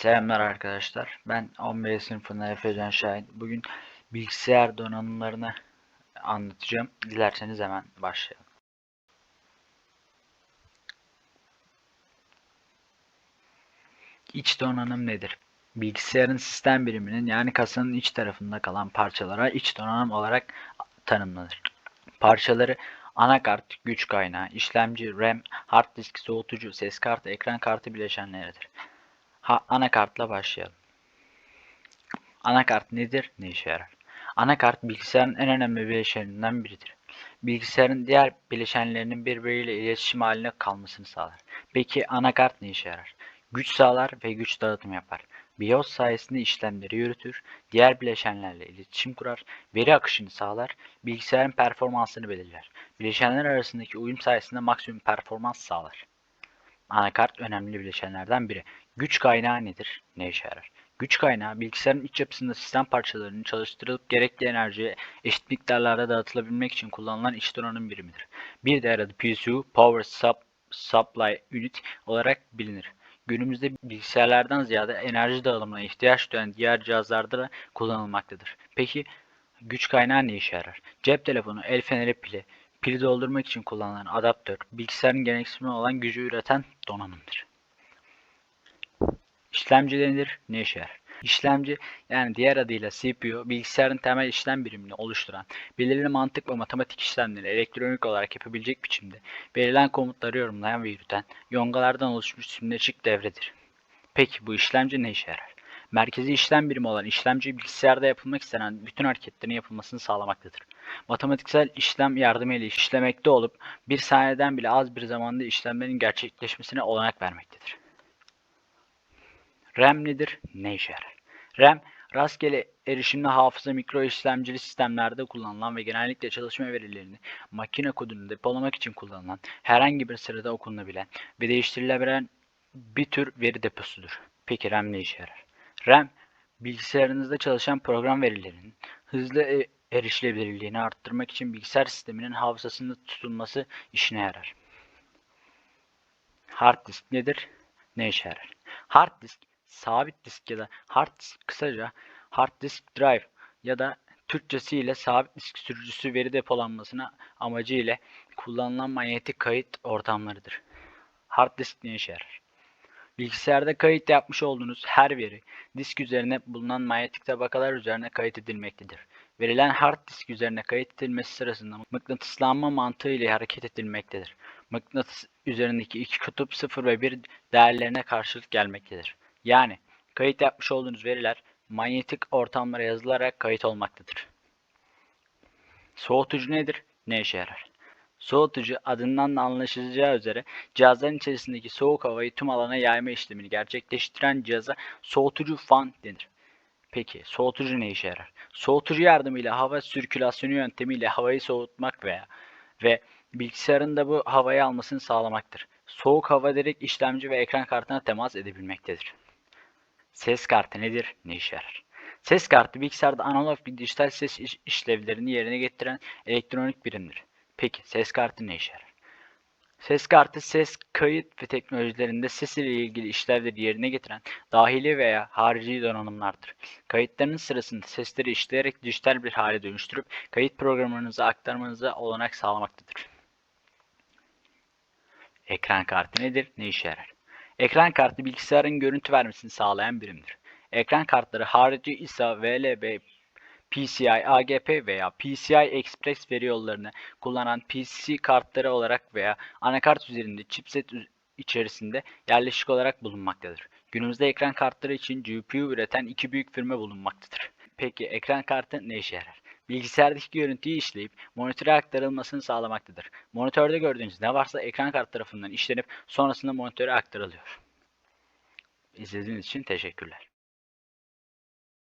Selamlar arkadaşlar. Ben 11. sınıfında Efecan Şahin. Bugün bilgisayar donanımlarını anlatacağım. Dilerseniz hemen başlayalım. İç donanım nedir? Bilgisayarın sistem biriminin yani kasanın iç tarafında kalan parçalara iç donanım olarak tanımlanır. Parçaları anakart, güç kaynağı, işlemci, RAM, hard disk, soğutucu, ses kartı, ekran kartı bileşenleridir. Ha, anakartla başlayalım. Anakart nedir? Ne işe yarar? Anakart bilgisayarın en önemli bileşeninden biridir. Bilgisayarın diğer bileşenlerinin birbiriyle iletişim haline kalmasını sağlar. Peki anakart ne işe yarar? Güç sağlar ve güç dağıtım yapar. BIOS sayesinde işlemleri yürütür, diğer bileşenlerle iletişim kurar, veri akışını sağlar, bilgisayarın performansını belirler. Bileşenler arasındaki uyum sayesinde maksimum performans sağlar. Anakart önemli bileşenlerden biri. Güç kaynağı nedir? Ne işe yarar? Güç kaynağı bilgisayarın iç yapısında sistem parçalarının çalıştırılıp gerekli enerjiye eşit miktarlarda dağıtılabilmek için kullanılan iç donanım birimidir. Bir diğer adı PSU, Power Sub Supply Unit olarak bilinir. Günümüzde bilgisayarlardan ziyade enerji dağılımına ihtiyaç duyan diğer cihazlarda da kullanılmaktadır. Peki güç kaynağı ne işe yarar? Cep telefonu, el feneri pili, pili doldurmak için kullanılan adaptör, bilgisayarın gereksinimi olan gücü üreten donanımdır. İşlemci denir, ne işe yarar? İşlemci yani diğer adıyla CPU bilgisayarın temel işlem birimini oluşturan, belirli mantık ve matematik işlemleri elektronik olarak yapabilecek biçimde verilen komutları yorumlayan ve yürüten yongalardan oluşmuş simüleçik devredir. Peki bu işlemci ne işe yarar? Merkezi işlem birimi olan işlemci bilgisayarda yapılmak istenen bütün hareketlerin yapılmasını sağlamaktadır. Matematiksel işlem yardımıyla işlemekte olup bir saniyeden bile az bir zamanda işlemlerin gerçekleşmesine olanak vermektedir. RAM nedir? Ne işe yarar? RAM, rastgele erişimli hafıza mikro işlemcili sistemlerde kullanılan ve genellikle çalışma verilerini makine kodunu depolamak için kullanılan, herhangi bir sırada okunabilen ve değiştirilebilen bir tür veri deposudur. Peki RAM ne işe yarar? RAM, bilgisayarınızda çalışan program verilerinin hızlı e- erişilebilirliğini arttırmak için bilgisayar sisteminin hafızasında tutulması işine yarar. Hard disk nedir? Ne işe yarar? Hard disk, sabit disk ya da hard disk kısaca hard disk drive ya da Türkçesiyle sabit disk sürücüsü veri depolanmasına amacı ile kullanılan manyetik kayıt ortamlarıdır. Hard disk ne işe yarar? Bilgisayarda kayıt yapmış olduğunuz her veri disk üzerine bulunan manyetik tabakalar üzerine kayıt edilmektedir. Verilen hard disk üzerine kayıt edilmesi sırasında mıknatıslanma mantığı ile hareket edilmektedir. Mıknatıs üzerindeki iki kutup 0 ve 1 değerlerine karşılık gelmektedir. Yani kayıt yapmış olduğunuz veriler manyetik ortamlara yazılarak kayıt olmaktadır. Soğutucu nedir? Ne işe yarar? Soğutucu adından da anlaşılacağı üzere cihazların içerisindeki soğuk havayı tüm alana yayma işlemini gerçekleştiren cihaza soğutucu fan denir. Peki soğutucu ne işe yarar? Soğutucu yardımıyla hava sirkülasyonu yöntemiyle havayı soğutmak veya ve bilgisayarın da bu havayı almasını sağlamaktır. Soğuk hava direkt işlemci ve ekran kartına temas edebilmektedir. Ses kartı nedir? Ne işe yarar? Ses kartı bilgisayarda analog bir dijital ses iş- işlevlerini yerine getiren elektronik birimdir. Peki ses kartı ne işe yarar? Ses kartı ses kayıt ve teknolojilerinde ses ile ilgili işlevleri yerine getiren dahili veya harici donanımlardır. Kayıtların sırasında sesleri işleyerek dijital bir hale dönüştürüp kayıt programlarınıza aktarmanıza olanak sağlamaktadır. Ekran kartı nedir? Ne işe yarar? Ekran kartı bilgisayarın görüntü vermesini sağlayan birimdir. Ekran kartları harici ISA, VLB, PCI, AGP veya PCI Express veri yollarını kullanan PC kartları olarak veya anakart üzerinde chipset içerisinde yerleşik olarak bulunmaktadır. Günümüzde ekran kartları için GPU üreten iki büyük firma bulunmaktadır. Peki ekran kartı ne işe yarar? Bilgisayardaki görüntüyü işleyip monitöre aktarılmasını sağlamaktadır. Monitörde gördüğünüz ne varsa ekran kartı tarafından işlenip sonrasında monitöre aktarılıyor. İzlediğiniz için teşekkürler.